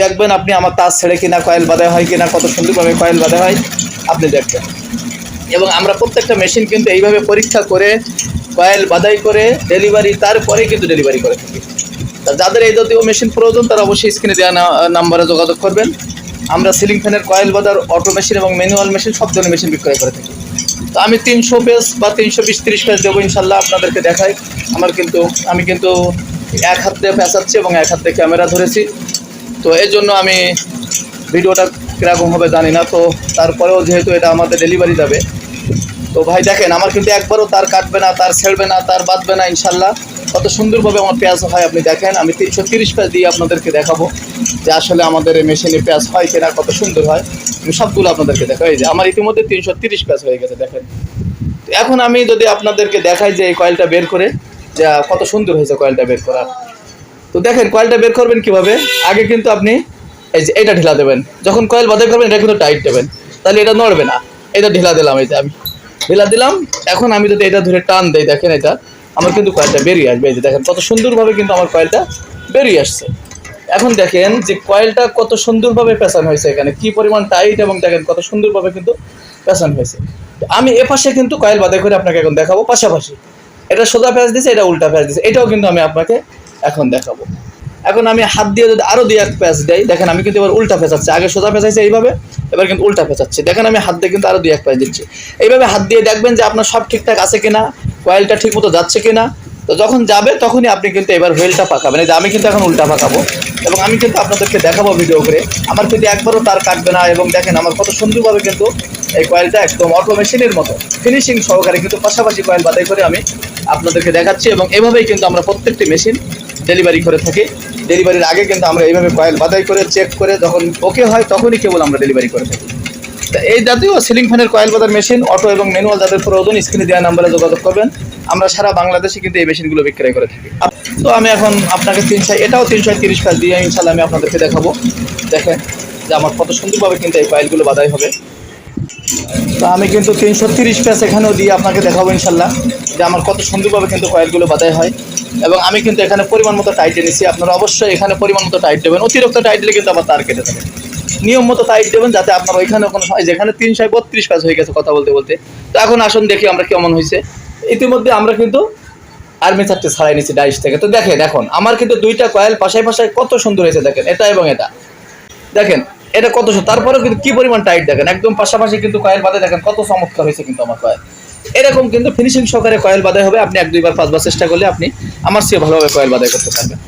দেখবেন আপনি আমার তার ছেড়ে কিনা, কয়েল বাঁধা হয় কিনা, কত সুন্দরভাবে কয়েল বাঁধা হয়, আপনি দেখবেন। এবং আমরা প্রত্যেকটা মেশিন কিন্তু এইভাবে পরীক্ষা করে, কয়েল বাদাই করে ডেলিভারি তারপরে কিন্তু ডেলিভারি করে থাকি। তা যাদের এই জাতীয় মেশিন প্রয়োজন, তারা অবশ্যই স্ক্রিনে দেওয়া নাম্বারে যোগাযোগ করবেন। আমরা সিলিং ফ্যানের কয়েল বাদার অটো মেশিন এবং ম্যানুয়াল মেশিন সব ধরনের মেশিন বিক্রয় করে থাকি। তো আমি তিনশো পেজ বা তিনশো বিশ তিরিশ পেজ দেবো ইনশাল্লাহ আপনাদেরকে দেখাই। আমার কিন্তু, আমি কিন্তু এক হাত পেঁচাচ্ছি এবং এক হাত ক্যামেরা ধরেছি। তো এর জন্য আমি ভিডিওটা কীরকম হবে জানি না। তো তারপরেও যেহেতু এটা আমাদের ডেলিভারি যাবে, তো ভাই দেখেন, আমার কিন্তু একবারও তার কাটবে না, তার ছেড়বে না, তার বাঁধবে না, ইনশাল্লাহ। কত সুন্দরভাবে আমার পেঁয়াজ হয়, আপনি দেখেন, আমি তিনশো তিরিশ পেঁয়াজ দিয়ে আপনাদেরকে দেখাবো যে আসলে আমাদের এই মেশিনে পেঁয়াজ হয় কিনা, কত সুন্দর হয়। আমি সবগুলো আপনাদেরকে দেখাই। এই যে, আমার ইতিমধ্যে তিনশো তিরিশ পেঁয়াজ হয়ে গেছে, দেখেন। এখন আমি যদি আপনাদেরকে দেখাই যে এই কয়েলটা বের করে, যা কত সুন্দর হয়েছে কয়েলটা বের করা তো দেখেন কয়েলটা বের করবেন কীভাবে? আগে কিন্তু আপনি এই যে এটা ঢিলা দেবেন। যখন কয়েল বাধাই করবেন, এটা কিন্তু টাইট দেবেন। তাহলে এটা নড়বে না। এটা ঢিলা দিলাম, এই যে আমি ঢিলা দিলাম। এখন আমি যদি এটা ধরে টান দেই, দেখেন এটা, আমার কিন্তু কয়েলটা বেরিয়ে আসবে। এই যে দেখেন, কত সুন্দরভাবে কিন্তু আমার কয়েলটা বেরিয়ে আসছে। এখন দেখেন যে কয়েলটা কত সুন্দরভাবে পেঁচানো হয়েছে এখানে। কি পরিমাণ টাইট এবং দেখেন কত সুন্দরভাবে কিন্তু পেঁচানো হয়েছে। তো আমি এ পাশে কিন্তু কয়েল বাধাই করে আপনাকে এখন দেখাবো পাশাপাশি। এটা সোজা প্যাঁচ দিছে, এটা উল্টা প্যাঁচ দিছে। এটাও কিন্তু আমি আপনাকে এখন দেখাবো। এখন আমি হাত দিয়ে যদি আরও দুই এক প্যাঁচ দেই, দেখেন আমি কিন্তু এবার উল্টা পেঁচাচ্ছি আগে সোজা পেঁচাইছি এইভাবে, এবার কিন্তু উল্টা পেঁচাচ্ছি দেখেন আমি হাত দিয়ে কিন্তু আরও দুই এক প্যাঁচ দিচ্ছি। এইভাবে হাত দিয়ে দেখবেন যে আপনার সব ঠিকঠাক আছে কিনা কয়েলটা ঠিক মতো যাচ্ছে কিনা। তো যখন যাবে, তখনই আপনি কিন্তু এবার হুইলটা পাকাবেন। এই যে আমি কিন্তু এখন উল্টা পাকাবো। এবং আমি কিন্তু আপনাদেরকে দেখাবো ভিডিও করে। আমার কিন্তু একবারও তার কাটবে না এবং দেখেন আমার কত সুন্দরভাবে কিন্তু এই কয়েলটা একদম অটো মেশিনের মতো। ফিনিশিং সহকারে কিন্তু পাশাপাশি কয়েল বাদাই করে আমি আপনাদেরকে দেখাচ্ছি এবং এভাবেই কিন্তু আমরা প্রত্যেকটি মেশিন ডেলিভারি করে থাকি। ডেলিভারির আগে কিন্তু আমরা এইভাবে কয়েল বাদাই করে চেক করে যখন ওকে হয় তখনই কেবল আমরা ডেলিভারি করে থাকি। তা এই জাতীয় সিলিং ফ্যানের কয়েল বাদার মেশিন অটো এবং ম্যানুয়াল যাদের প্রয়োজন স্ক্রিনে দেওয়া নাম্বারে যোগাযোগ করবেন। আমরা সারা বাংলাদেশে কিন্তু এই মেশিনগুলো বিক্রয় করে থাকি। তো আমি এখন আপনাকে তিনশো, এটাও তিনশো তিরিশ কাজ দিয়ে ইনশাল্লাহ আমি আপনাদেরকে দেখাবো। দেখেন যে আমার কত সুন্দরভাবে কিন্তু এই কয়েলগুলো বাদাই হবে। তো আমি কিন্তু তিনশো তিরিশ প্যাস এখানেও দিয়ে আপনাকে দেখাবো ইনশাল্লাহ যে আমার কত সুন্দরভাবে কিন্তু কয়েলগুলো বাদাই হয়। এবং আমি কিন্তু এখানে পরিমাণ মতো টাইট নিচ্ছি আপনারা অবশ্যই এখানে পরিমাণ মতো টাইট দেবেন। অতিরিক্ত টাইট দিলে কিন্তু আবার তার কেটে যাবে। নিয়ম মতো টাইট দেবেন যাতে আপনার ওইখানে কোনো সময় যেখানে তিনশো বত্রিশ প্যাস হয়ে গেছে কথা বলতে বলতে। তো এখন আসুন দেখি আমরা কেমন হয়েছে। ইতিমধ্যে আমরা কিন্তু আর্মি চারটে ছাড়াই নিচ্ছি ডাইস থেকে। তো দেখেন, এখন আমার কিন্তু দুইটা কয়েল পাশায় পাশায় কত সুন্দর হয়েছে দেখেন, এটা এবং এটা। দেখেন, এটা কত তারপরেও কিন্তু কি পরিমাণ টাইট দেখেন, একদম পাশাপাশি কিন্তু কয়েল বাদে দেখেন কত চমৎকার হয়েছে কিন্তু আমার কয়েল এরকম কিন্তু ফিনিশিং সহকারে কয়েল বাদাই হবে। আপনি এক দুইবার পাঁচবার চেষ্টা করলে আপনি আমার চেয়ে ভালোভাবে কয়েল বাদাই করতে পারবেন।